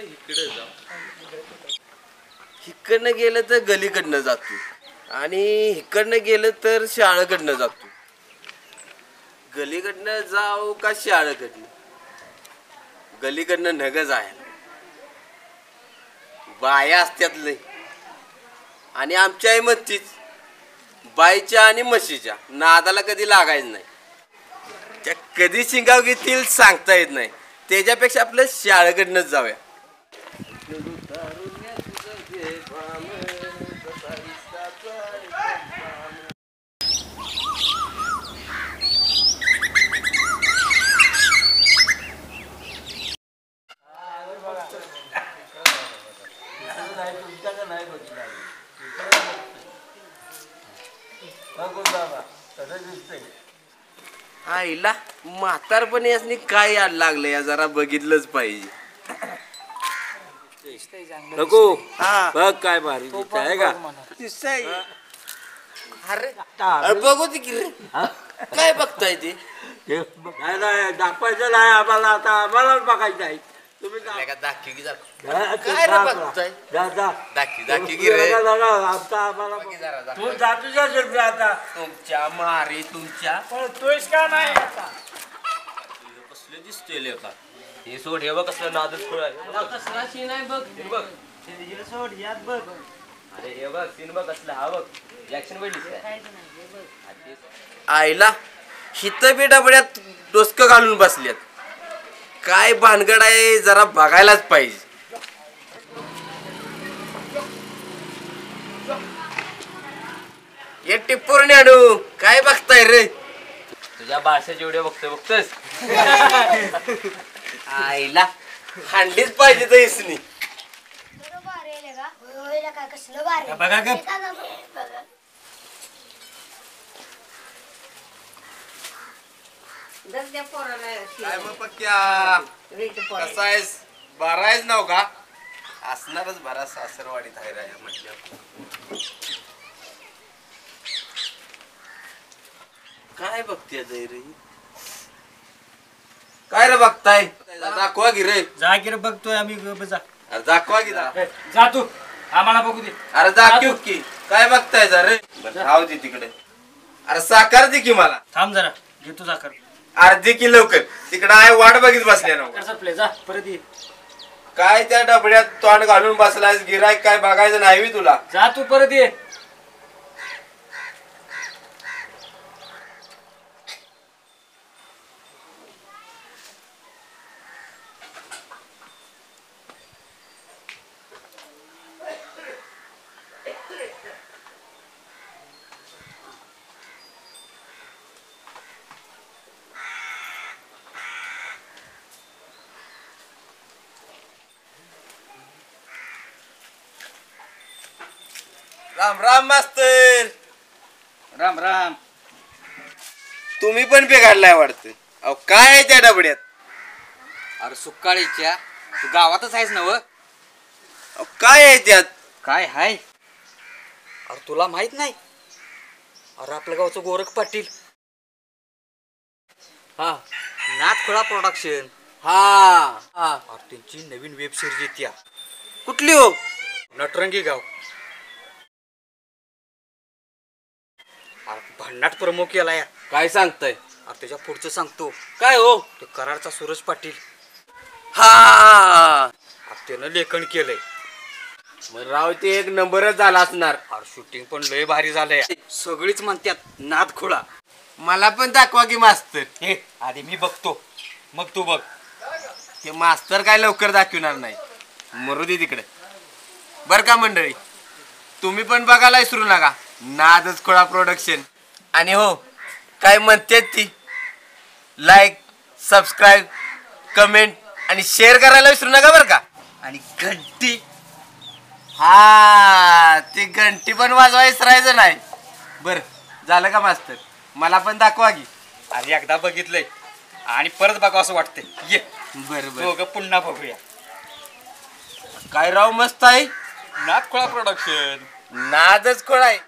इकडे जाऊ का इकडे इकडनं गेलं तर गलीकडनं जातो. आणि इकडनं गेलं तर शाळेकडनं जातो. गलीकडनं जाऊ का शाळेकडनं? गलीकडनं नग जायला. बाया असत्यात लय आणि आमच्या आई मच्छीच बाईच्या आणि म्हशीच्या नादाला कधी लागायचं नाही. त्या कधी शिंगाव घेतील सांगता येत नाही. त्याच्यापेक्षा आपलं शाळेकडनंच जाऊया. आईला म्हातारपणी असणे काय याड लागलं या जरा बघितलंच पाहिजे. नको हा बघ काय भारी दिसत आहे का? दिसतंय. अरे अरे बघू ती की रे. काय बघताय ते? बघ. नाही नाही दाखवायचं नाही आम्हाला आता आम्हालाच बघायचं आहे. तुम्ही जा. का दाखी की जरा. जा, तू काय रे जा, बघताय? जा, जा. दाखी दाखी की तुम्ही रे. नका, नका, आमचा आम्हाला दाखी जरा, दाखी. तू जा तुझ्या शेवटी आता? तुमच्या मारी तुमच्या. तोच का नाही कसले दिसतोय लेका हे सोड हे बघ कसलं नादच खोळ आहे. कसला सीन आहे बघ. हे बघ. सोड यात बघ. अरे हे बघ सीन बघ कसला हा बघ. ऍक्शन बघितलीस आईला हिथं बी डबड्यात डोसकं घालून बसल्यात काय भानगड आहे जरा बघायलाच पाहिजे. ये टिप्पूर आणू काय बघताय रे? तुझ्या भाषा जेवढे बघतोय बघतोस आईला. हांडलीच पाहिजे तर इसनी. बघा ग. काय मग पक्क्या? कसा आहेस? बारा आहेस नाव का? असणारच बारा सासरवाडीत आहे राजा म्हटलं. काय बघते रे काय रे बघताय? दाखवा की रे. जागीर बघतोय आम्ही ग- जा अरे दाखवा की. जा तू. आम्हाला बघू दे. अरे दाखव की काय बघताय जरा रे? बरं, राहू दे तिकडे. अरे साकार दे की मला. थांब जरा. घेतो जाकर अर्धी की लवकर. तिकडे आहे वाट बघित बसल्या ना प्ले जा परत ये. काय त्या डबड्यात तोंड घालून बसलायस? गिरायक काय बघायचं नाही बी तुला. जा तू परत ये. राम राम मास्तर. राम राम. तुम्ही पण बिघडलाय वाटतं. अहो काय आहे त्या डबड्यात? अरे सुकाळीच्या. तू गावातच आहेस ना व? अहो काय आहे त्यात? काय हाय? अरे तुला माहीत नाही? अरे आपल्या गावचं गोरख पाटील. हा नाथखोळा प्रोडक्शन हा. हा. अरे त्यांची नवीन वेब सिरीज येत्या. कुठली हो? नटरंगी गाव. भन्नाट प्रमुख केला या काय सांगताय? त्याच्या पुढचं सांगतो. काय हो? ते कराडचा सूरज पाटील. हा! त्यानं लेखन केलंय. मग राव ते एक नंबरच झाला असणार. शूटिंग पण लय भारी झालंय. सगळीच म्हणतात नाथखोळा मला पण दाखवा की मास्तर. हे आधी मी बघतो. मग तू बघ. ते मास्तर काय लवकर दाखवणार नाही. मरू दे तिकडे. बर का मंडळी? तुम्ही पण बघायला विसरू नका. नादच खोळा प्रोडक्शन आणि हो काय म्हणते ती? लाईक सबस्क्राईब कमेंट आणि शेअर करायला विसरू नका बरं का? आणि घंटी. हा ती घंटी पण वाजवा विसरायचं नाही. बर झालं का मास्तर? मला पण दाखवा की. अरे एकदा बघितलंय. आणि परत बघा असं वाटतंय. ये. बर बर. पुन्हा बघूया. काय राव मस्त आहे? नाथखोळा प्रोडक्शन नादच खोळा आहे.